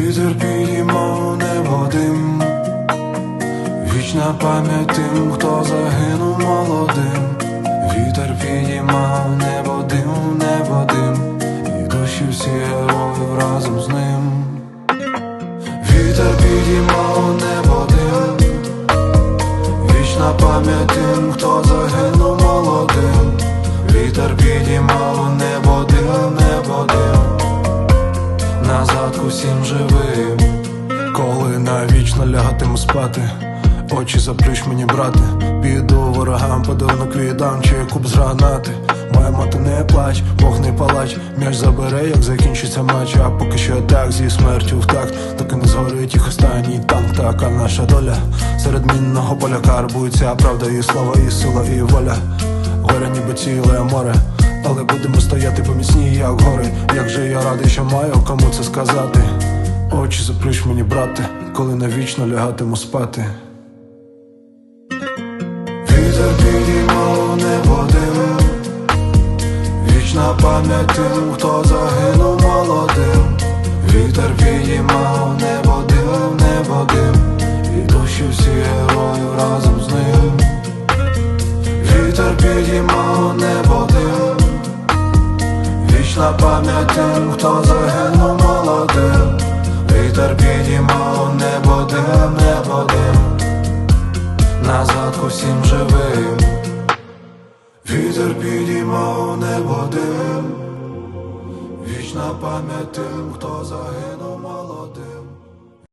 Вітер підіймав небо вічна пам'ять тим, хто загинув молодим. Вітер підіймав небо дим, і душі всі героїв разом з ним. Вітер підіймав небо дим, вічна пам'ять тим, хто загинув молодим. Вітер підіймав усім живим Коли навічно лягатиму спати Очі заплющ мені, брате. Піду ворогам, подарунок віддам Чи куб з гранати. Моя мати не плач, Бог не палач. М'яч забере, як закінчиться матч. А поки що так, зі смертю в такт. Доки не згорить їх останній танк Така наша доля. Серед мінного поля карбується Правда і слава, і сила, і воля. Горе ніби ціле море. Але будемо стояти поміцні, як гори. Я радий, що маю кому це сказати. Очі заплющ мені, брате, коли навічно лягатиму спати. Вітер підіймав небо дим Вічна пам'ять тим, хто загинув Вічна пам'ять тим, хто загинув молодим. Вітер підіймав небо дим, небо дим. Назад усім живим. Вітер підіймав небо дим. Вічна пам'ять тим, хто загинув